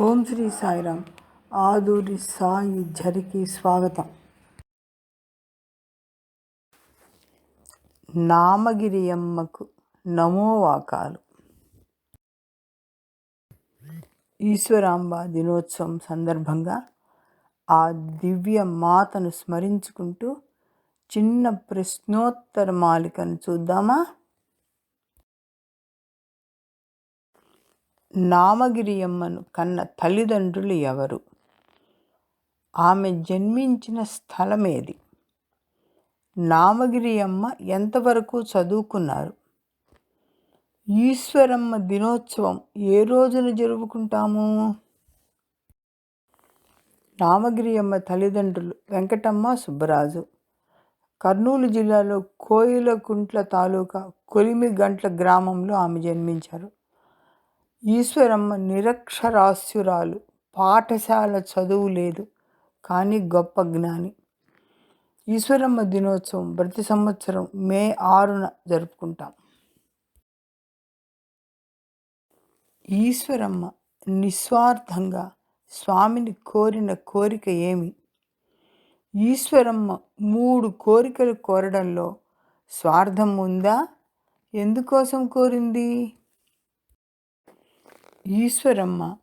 ఓం శ్రీ సాయిరామ్. ఆదూరి సాయి జరికి స్వాగతం. నామగిరియమ్మకు నమోవాకాలు. ఈశ్వరాంబ దినోత్సవం సందర్భంగా ఆ దివ్య మాతను స్మరించుకుంటూ చిన్న ప్రశ్నోత్తర మాలికను చూద్దామా? నామగిరియమ్మను కన్న తల్లిదండ్రులు ఎవరు? ఆమె జన్మించిన స్థలమేది? నామగిరి అమ్మ ఎంతవరకు చదువుకున్నారు? ఈశ్వరమ్మ దినోత్సవం ఏ రోజున జరుపుకుంటాము? నామగిరి అమ్మ తల్లిదండ్రులు వెంకటమ్మ సుబ్బరాజు. కర్నూలు జిల్లాలో కోయిలకుంట్ల తాలూకా కొలిమిగంట్ల గ్రామంలో ఆమె జన్మించారు. ఈశ్వరమ్మ నిరక్షరాస్యురాలు. పాఠశాల చదువు లేదు కానీ గొప్ప జ్ఞాని. ఈశ్వరమ్మ దినోత్సవం ప్రతి సంవత్సరం మే ఆరున జరుపుకుంటాం. ఈశ్వరమ్మ నిస్వార్థంగా స్వామిని కోరిన కోరిక ఏమి? ఈశ్వరమ్మ మూడు కోరికలు కోరడంలో స్వార్థం ఉందా? ఎందుకోసం కోరింది? ఈశ్వరమ్మ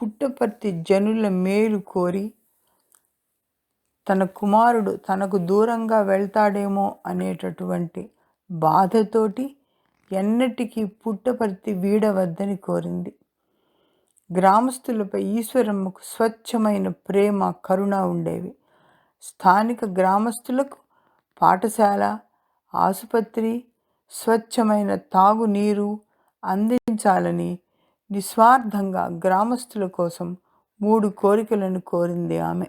పుట్టపర్తి జనుల మేలు కోరి తన కుమారుడు తనకు దూరంగా వెళ్తాడేమో అనేటటువంటి బాధతోటి ఎన్నటికీ పుట్టపర్తి వీడవద్దని కోరింది. గ్రామస్తులపై ఈశ్వరమ్మకు స్వచ్ఛమైన ప్రేమ కరుణ ఉండేవి. స్థానిక గ్రామస్తులకు పాఠశాల ఆసుపత్రి స్వచ్ఛమైన తాగునీరు అందించాలని నిస్వార్థంగా గ్రామస్తుల కోసం మూడు కోరికలను కోరింది ఆమె.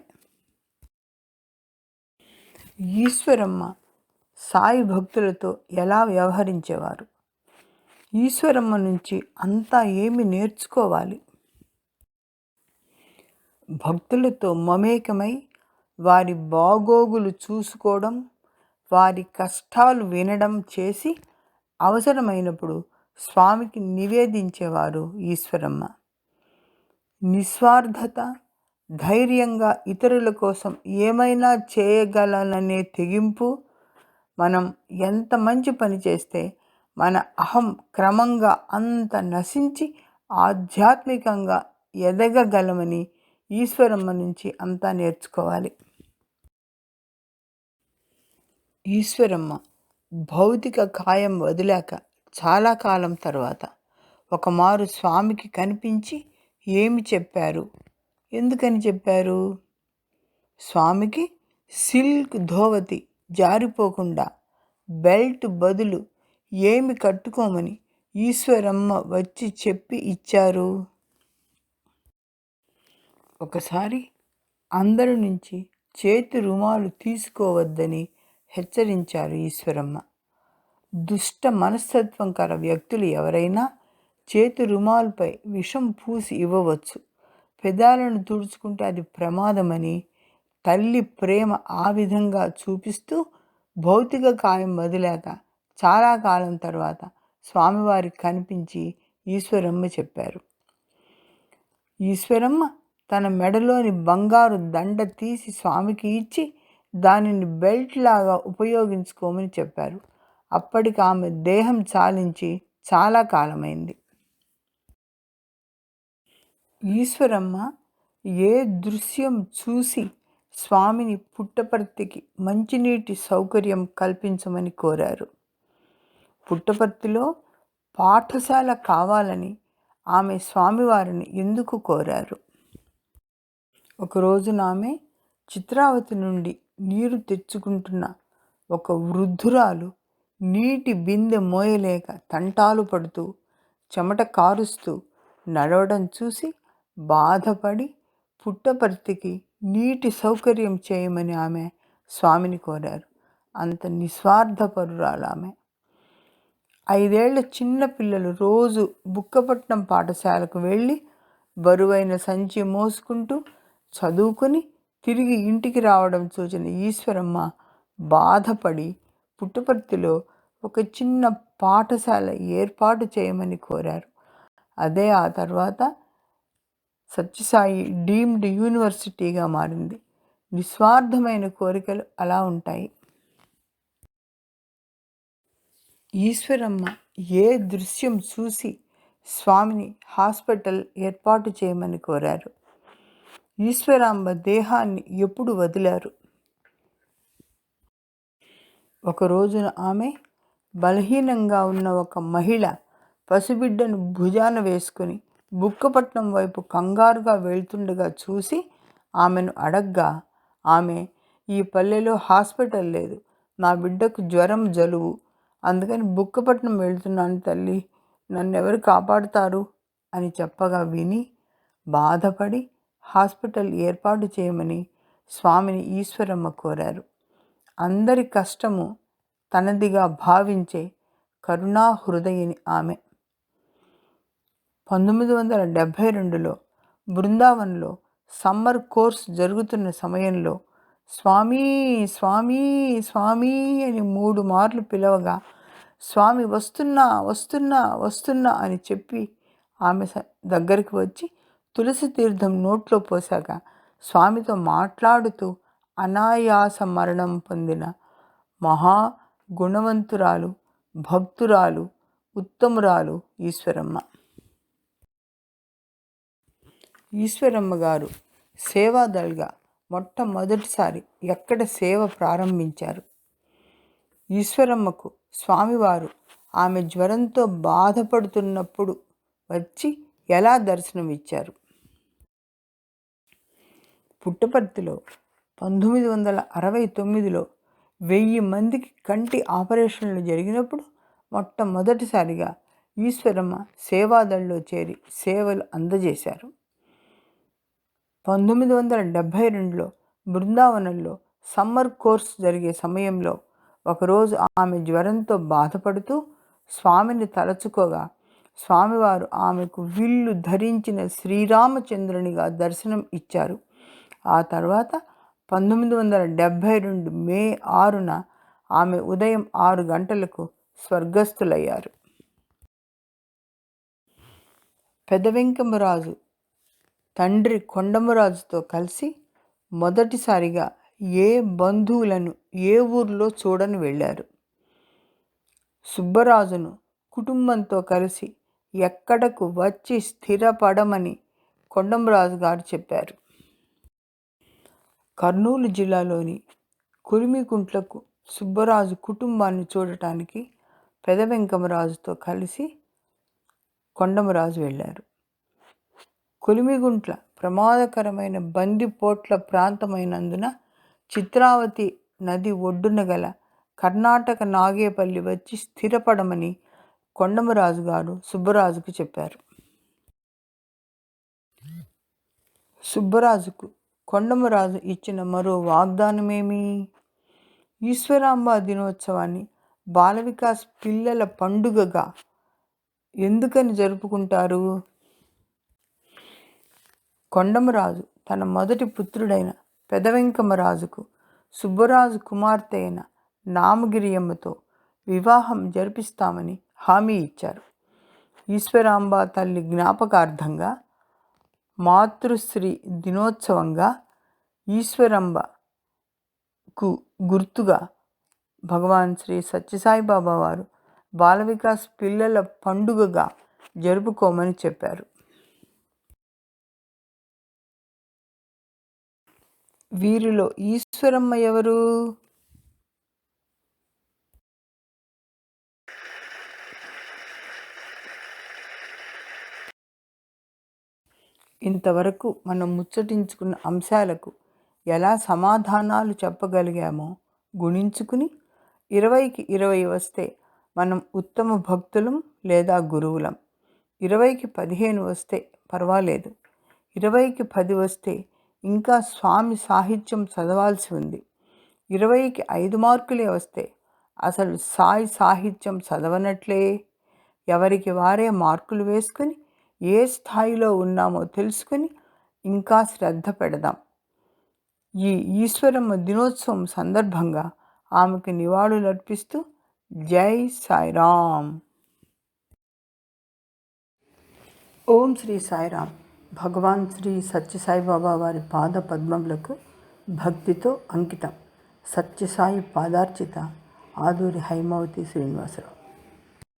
ఈశ్వరమ్మ సాయి భక్తులతో ఎలా వ్యవహరించేవారు? ఈశ్వరమ్మ నుంచి అంతా ఏమి నేర్చుకోవాలి? భక్తులతో మమేకమై వారి బాగోగులు చూసుకోవడం వారి కష్టాలు వినడం చేసి అవసరమైనప్పుడు స్వామికి నివేదించేవారు ఈశ్వరమ్మ. నిస్వార్థత ధైర్యంగా ఇతరుల కోసం ఏమైనా చేయగలననే తెగింపు మనం ఎంత మంచి పని చేస్తే మన అహం క్రమంగా అంత నశించి ఆధ్యాత్మికంగా ఎదగగలమని ఈశ్వరమ్మ నుంచి అంతా నేర్చుకోవాలి. ఈశ్వరమ్మ భౌతిక కాయం వదిలాక చాలా కాలం తర్వాత ఒకమారు స్వామికి కనిపించి ఏమి చెప్పారు? ఎందుకని చెప్పారు? స్వామికి సిల్క్ ధోవతి జారిపోకుండా బెల్ట్ బదులు ఏమి కట్టుకోమని ఈశ్వరమ్మ వచ్చి చెప్పి ఇచ్చారు. ఒకసారి అందరి నుంచి చేతి రుమాలు తీసుకోవద్దని హెచ్చరించారు ఈశ్వరమ్మ. దుష్ట మనస్తత్వం కల వ్యక్తులు ఎవరైనా చేతి రుమాల్పై విషం పూసి ఇవ్వవచ్చు. పెదాలను తుడుచుకుంటే అది ప్రమాదమని తల్లి ప్రేమ ఆ విధంగా చూపిస్తూ భౌతిక కాయం వదిలాక చాలా కాలం తర్వాత స్వామివారికి కనిపించి ఈశ్వరమ్మ చెప్పారు. ఈశ్వరమ్మ తన మెడలోని బంగారు దండ తీసి స్వామికి ఇచ్చి దానిని బెల్ట్ లాగా ఉపయోగించుకోమని చెప్పారు. అప్పటికి ఆమె దేహం చాలించి చాలా కాలమైంది. ఈశ్వరమ్మ ఏ దృశ్యం చూసి స్వామిని పుట్టపర్తికి మంచినీటి సౌకర్యం కల్పించమని కోరారు. పుట్టపర్తిలో పాఠశాల కావాలని ఆమె స్వామివారిని ఎందుకు కోరారు? ఒకరోజున ఆమె చిత్రావతి నుండి నీరు తెచ్చుకుంటున్న ఒక వృద్ధురాలు నీటి బిందె మోయలేక తంటాలు పడుతూ చెమట కారుస్తూ నడవడం చూసి బాధపడి పుట్టపర్తికి నీటి సౌకర్యం చేయమని ఆమె స్వామిని కోరారు. అంత నిస్వార్థపరురాలు ఆమె. ఐదేళ్ళ చిన్న పిల్లలు రోజు బుక్కపట్నం పాఠశాలకు వెళ్ళి బరువైన సంచి మోసుకుంటూ చదువుకుని తిరిగి ఇంటికి రావడం చూసిన ఈశ్వరమ్మ బాధపడి పుట్టపర్తిలో ఒక చిన్న పాఠశాల ఏర్పాటు చేయమని కోరారు. అదే ఆ తర్వాత సత్యసాయి డీమ్డ్ యూనివర్సిటీగా మారింది. నిస్వార్థమైన కోరికలు అలా ఉంటాయి. ఈశ్వరమ్మ ఏ దృశ్యం చూసి స్వామిని హాస్పిటల్ ఏర్పాటు చేయమని కోరారు. ఈశ్వరాంబ దేహాన్ని ఎప్పుడు వదిలారు? ఒక రోజున ఆమె బలహీనంగా ఉన్న ఒక మహిళ పసిబిడ్డను భుజాన వేసుకుని బుక్కపట్నం వైపు కంగారుగా వెళ్తుండగా చూసి ఆమెను అడగ్గా ఆమె ఈ పల్లెలో హాస్పిటల్ లేదు. నా బిడ్డకు జ్వరం జలువు అందుకని బుక్కపట్నం వెళ్తున్నాను తల్లి. నన్ను ఎవరు కాపాడుతారు? అని చెప్పగా విని బాధపడి హాస్పిటల్ ఏర్పాటు చేయమని స్వామిని ఈశ్వరమ్మ కోరారు. అందరి కష్టము తనదిగా భావించే కరుణా హృదయని ఆమె. పంతొమ్మిది వందల డెబ్భై రెండులో బృందావన్లో సమ్మర్ కోర్స్ జరుగుతున్న సమయంలో స్వామి స్వామి స్వామి అని మూడు మార్లు పిలవగా స్వామి వస్తున్నా వస్తున్నా వస్తున్నా అని చెప్పి ఆమె దగ్గరికి వచ్చి తులసి తీర్థం నోట్లో పోసాక స్వామితో మాట్లాడుతూ అనాయాస మరణం పొందిన మహా గుణవంతురాలు భక్తురాలు ఉత్తమురాలు ఈశ్వరమ్మ. ఈశ్వరమ్మ గారు సేవాదల్గా మొట్టమొదటిసారి ఎక్కడ సేవ ప్రారంభించారు? ఈశ్వరమ్మకు స్వామివారు ఆమె జ్వరంతో బాధపడుతున్నప్పుడు వచ్చి ఎలా దర్శనమిచ్చారు? పుట్టపర్తిలో పంతొమ్మిది వందల అరవై తొమ్మిదిలో వెయ్యి మందికి కంటి ఆపరేషన్లు జరిగినప్పుడు మొట్టమొదటిసారిగా ఈశ్వరమ్మ సేవాదళలో చేరి సేవలు అందజేశారు. పంతొమ్మిది వందల డెబ్భై రెండులో బృందావనంలో సమ్మర్ కోర్స్ జరిగే సమయంలో ఒకరోజు ఆమె జ్వరంతో బాధపడుతూ స్వామిని తలచుకోగా స్వామివారు ఆమెకు విల్లు ధరించిన శ్రీరామచంద్రునిగా దర్శనం ఇచ్చారు. ఆ తర్వాత పంతొమ్మిది వందల డెబ్భై రెండు మే ఆరున ఆమె ఉదయం ఆరు గంటలకు స్వర్గస్థులయ్యారు. పెదవెంకమరాజు తండ్రి కొండమరాజుతో కలిసి మొదటిసారిగా ఏ బంధువులను ఏ ఊర్లో చూడని వెళ్ళారు. సుబ్బరాజును కుటుంబంతో కలిసి ఎక్కడకు వచ్చి స్థిరపడమని కొండమరాజు గారు చెప్పారు. కర్నూలు జిల్లాలోని కురిమికుంట్లకు సుబ్బరాజు కుటుంబాన్ని చూడటానికి పెదవెంకమరాజుతో కలిసి కొండమరాజు వెళ్ళారు. కొలిమిగుంట్ల ప్రమాదకరమైన బందిపోట్ల ప్రాంతమైనందున చిత్రావతి నది ఒడ్డున గల కర్ణాటక నాగేపల్లి వచ్చి స్థిరపడమని కొండమరాజు గారు సుబ్బరాజుకు చెప్పారు. సుబ్బరాజుకు కొండమరాజు ఇచ్చిన మరో వాగ్దానమేమి? ఈశ్వరాంబ దినోత్సవాన్ని బాల వికాస్ పిల్లల పండుగగా ఎందుకని జరుపుకుంటారు? కొండమరాజు తన మొదటి పుత్రుడైన పెదవెంకమరాజుకు సుబ్బరాజు కుమార్తె అయిన నామగిరియమ్మతో వివాహం జరిపిస్తామని హామీ ఇచ్చారు. ఈశ్వరాంబ తల్లి జ్ఞాపకార్థంగా మాతృశ్రీ దినోత్సవంగా ఈశ్వరంబకు గుర్తుగా భగవాన్ శ్రీ సత్యసాయిబాబా వారు బాల వికాస్ పిల్లల పండుగగా జరుపుకోమని చెప్పారు. వీరిలో ఈశ్వరమ్మ ఎవరు? ఇంతవరకు మనం ముచ్చటించుకున్న అంశాలకు ఎలా సమాధానాలు చెప్పగలిగామో గుణించుకుని ఇరవైకి ఇరవై వస్తే మనం ఉత్తమ భక్తులం లేదా గురువులం. ఇరవైకి పదిహేను వస్తే పర్వాలేదు. ఇరవైకి పది వస్తే ఇంకా స్వామి సాహిత్యం చదవాల్సి ఉంది. ఇరవైకి ఐదు మార్కులే వస్తే అసలు సాయి సాహిత్యం చదవనట్లే? ఎవరికి వారే మార్కులు వేసుకుని ఏ స్థాయిలో ఉన్నామో తెలుసుకుని ఇంకా శ్రద్ధ పెడదాం. ఈ ఈశ్వరమ్మ దినోత్సవం సందర్భంగా ఆమెకు నివాళులు అర్పిస్తూ జై సాయిరామ్. ఓం శ్రీ సాయిరామ్. భగవాన్ శ్రీ సత్యసాయిబాబా వారి పాద పద్మములకు భక్తితో అంకితం. సత్యసాయి పాదార్చిత ఆదూరి హైమావతి శ్రీనివాసరావు.